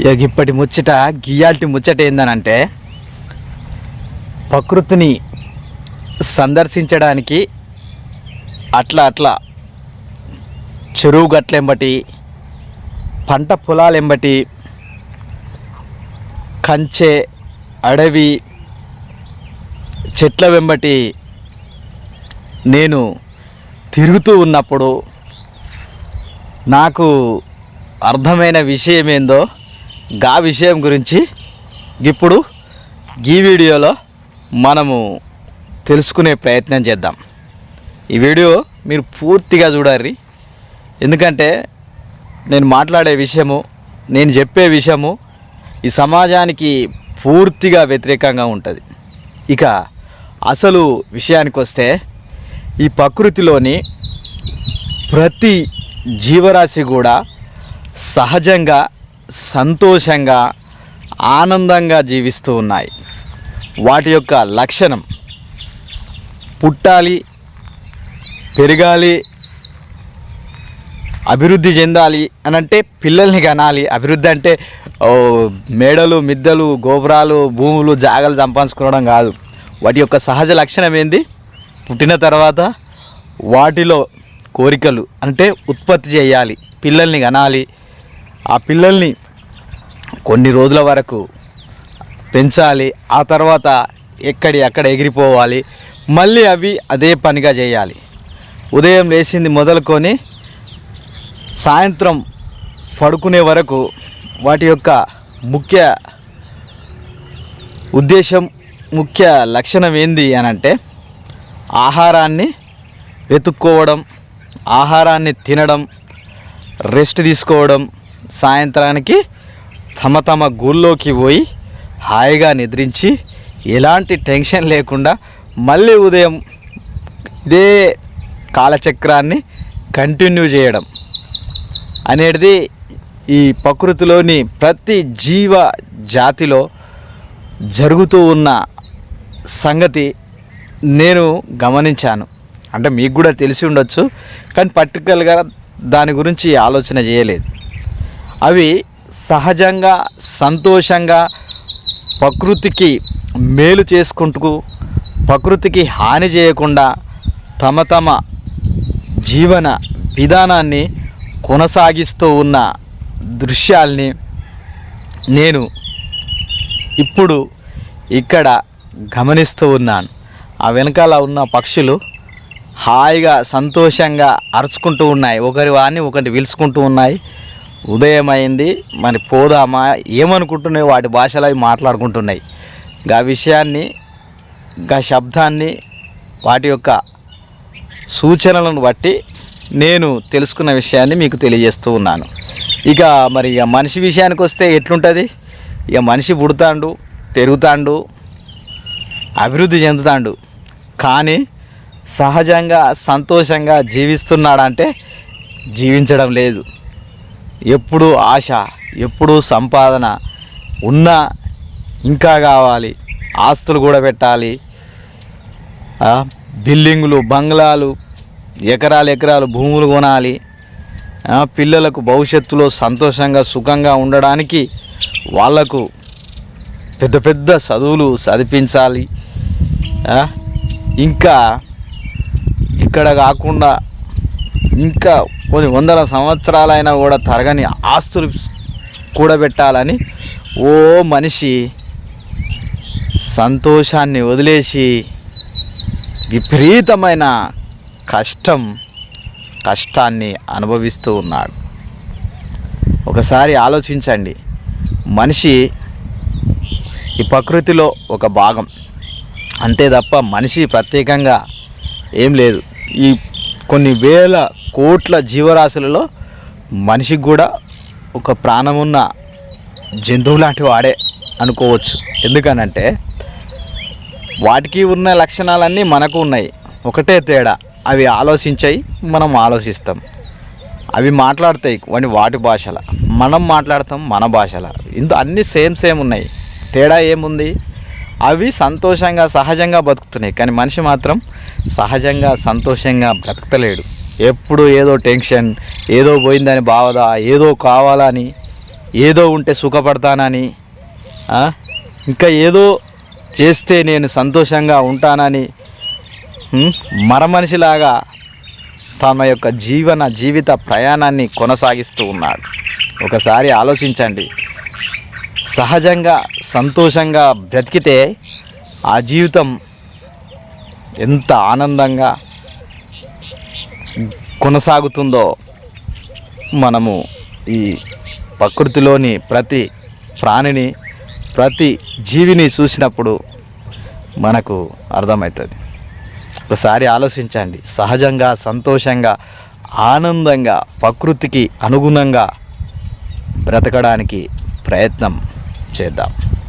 ఇక ఇప్పటి ముచ్చట గియాల్టి ముచ్చట ఏందనంటే ప్రకృతిని సందర్శించడానికి అట్లా అట్లా చెరువు గట్లెంబటి పంట పొలాలెంబటి కంచె అడవి చెట్ల వెంబటి నేను తిరుగుతూ ఉన్నప్పుడు నాకు అర్థమైన విషయం ఏందో గా విషయం గురించి ఇప్పుడు ఈ వీడియోలో మనము తెలుసుకునే ప్రయత్నం చేద్దాం. ఈ వీడియో మీరు పూర్తిగా చూడాలి. ఎందుకంటే నేను మాట్లాడే విషయము నేను చెప్పే విషయము ఈ సమాజానికి పూర్తిగా వ్యతిరేకంగా ఉంటుంది. ఇక అసలు విషయానికి వస్తే ఈ ప్రకృతిలోని ప్రతి జీవరాశి కూడా సహజంగా సంతోషంగా ఆనందంగా జీవిస్తూ ఉన్నాయి. వాటి యొక్క లక్షణం పుట్టాలి పెరగాలి అభివృద్ధి చెందాలి అని అంటే పిల్లల్ని కనాలి. అభివృద్ధి అంటే మేడలు మిద్దలు గోపురాలు భూములు జాగలు సంపాదించుకోవడం కాదు. వాటి యొక్క సహజ లక్షణం ఏంది? పుట్టిన తర్వాత వాటిలో కోరికలు అంటే ఉత్పత్తి చేయాలి. పిల్లల్ని కనాలి. ఆ పిల్లల్ని కొన్ని రోజుల వరకు పెంచాలి ఆ తర్వాత ఎక్కడి అక్కడ ఎగిరిపోవాలి మళ్ళీ అవి అదే పనిగా చేయాలి. ఉదయం లేచింది మొదలుకొని సాయంత్రం పడుకునే వరకు వాటి యొక్క ముఖ్య ఉద్దేశం ముఖ్య లక్షణం ఏంది అని అంటే ఆహారాన్ని వెతుక్కోవడం ఆహారాన్ని తినడం రెస్ట్ తీసుకోవడం సాయంత్రానికి తమ తమ గూళ్ళోకి పోయి హాయిగా నిద్రించి ఎలాంటి టెన్షన్ లేకుండా మళ్ళీ ఉదయం ఇదే కాలచక్రాన్ని కంటిన్యూ చేయడం అనేది ఈ ప్రకృతిలోని ప్రతి జీవ జాతిలో జరుగుతూ ఉన్న సంగతి నేను గమనించాను. అంటే మీకు కూడా తెలిసి ఉండొచ్చు కానీ పర్టికులర్గా దాని గురించి ఆలోచన చేయలేదు. అవి సహజంగా సంతోషంగా ప్రకృతికి మేలు చేసుకుంటూ ప్రకృతికి హాని చేయకుండా తమ తమ జీవన విధానాన్ని కొనసాగిస్తూ ఉన్న దృశ్యాల్ని నేను ఇప్పుడు ఇక్కడ గమనిస్తూ ఉన్నాను. ఆ వెనకాల ఉన్న పక్షులు హాయిగా సంతోషంగా అరుచుకుంటూ ఉన్నాయి. ఒకరి వారిని ఒకటి పిలుచుకుంటూ ఉన్నాయి. ఉదయం అయింది మరి పోదామా? ఏమనుకుంటున్నాయి వాటి భాషలో అవి మాట్లాడుకుంటున్నాయి. గా విషయాన్ని గా శబ్దాన్ని వాటి యొక్క సూచనలను బట్టి నేను తెలుసుకున్న విషయాన్ని మీకు తెలియజేస్తూ ఉన్నాను. ఇక మరి ఇక మనిషి విషయానికి వస్తే ఎట్లుంటుంది? ఇక మనిషి పుడతాండు పెరుగుతాండు అభివృద్ధి చెందుతాండు. కానీ సహజంగా సంతోషంగా జీవిస్తున్నాడంటే జీవించడం లేదు. ఎప్పుడు ఆశ ఎప్పుడు సంపాదన ఉన్నా ఇంకా కావాలి. ఆస్తులు కూడా పెట్టాలి. బిల్డింగులు బంగ్లాలు ఎకరాలు ఎకరాలు భూములు కొనాలి. పిల్లలకు భవిష్యత్తులో సంతోషంగా సుఖంగా ఉండడానికి వాళ్ళకు పెద్ద పెద్ద చదువులు చదివించాలి. ఇంకా ఇక్కడ కాకుండా ఇంకా కొన్ని వందల సంవత్సరాలైనా కూడా తరగని ఆస్తులు కూడబెట్టాలని ఓ మనిషి సంతోషాన్ని వదిలేసి విపరీతమైన కష్టం కష్టాన్ని అనుభవిస్తూ ఉన్నాడు. ఒకసారి ఆలోచించండి. మనిషి ఈ ప్రకృతిలో ఒక భాగం. అంతే తప్ప మనిషి ప్రత్యేకంగా ఏం లేదు. ఈ కొన్ని వేల కోట్ల జీవరాశులలో మనిషికి కూడా ఒక ప్రాణమున్న జంతువు లాంటి వాడే అనుకోవచ్చు. ఎందుకనంటే వాటికి ఉన్న లక్షణాలన్నీ మనకు ఉన్నాయి. ఒకటే తేడా అవి ఆలోచించాయి మనం ఆలోచిస్తాం. అవి మాట్లాడతాయి వాటి వాటి భాషల. మనం మాట్లాడతాం మన భాషల. ఇంత అన్నీ సేమ్ సేమ్ ఉన్నాయి. తేడా ఏముంది? అవి సంతోషంగా సహజంగా బతుకుతున్నాయి. కానీ మనిషి మాత్రం సహజంగా సంతోషంగా బ్రతకలేడు. ఎప్పుడు ఏదో టెన్షన్ ఏదో పోయిందని బాధ ఏదో కావాలని ఏదో ఉంటే సుఖపడతానని ఇంకా ఏదో చేస్తే నేను సంతోషంగా ఉంటానని మరమనిషిలాగా తమ యొక్క జీవన జీవిత ప్రయాణాన్ని కొనసాగిస్తూ ఉన్నాడు. ఒకసారి ఆలోచించండి. సహజంగా సంతోషంగా బ్రతికితే ఆ జీవితం ఎంత ఆనందంగా కొనసాగుతుందో మనము ఈ ప్రకృతిలోని ప్రతి ప్రాణిని ప్రతి జీవిని చూసినప్పుడు మనకు అర్థమవుతుంది. ఒకసారి ఆలోచించండి. సహజంగా సంతోషంగా ఆనందంగా ప్రకృతికి అనుగుణంగా బ్రతకడానికి ప్రయత్నం చేద్దాం.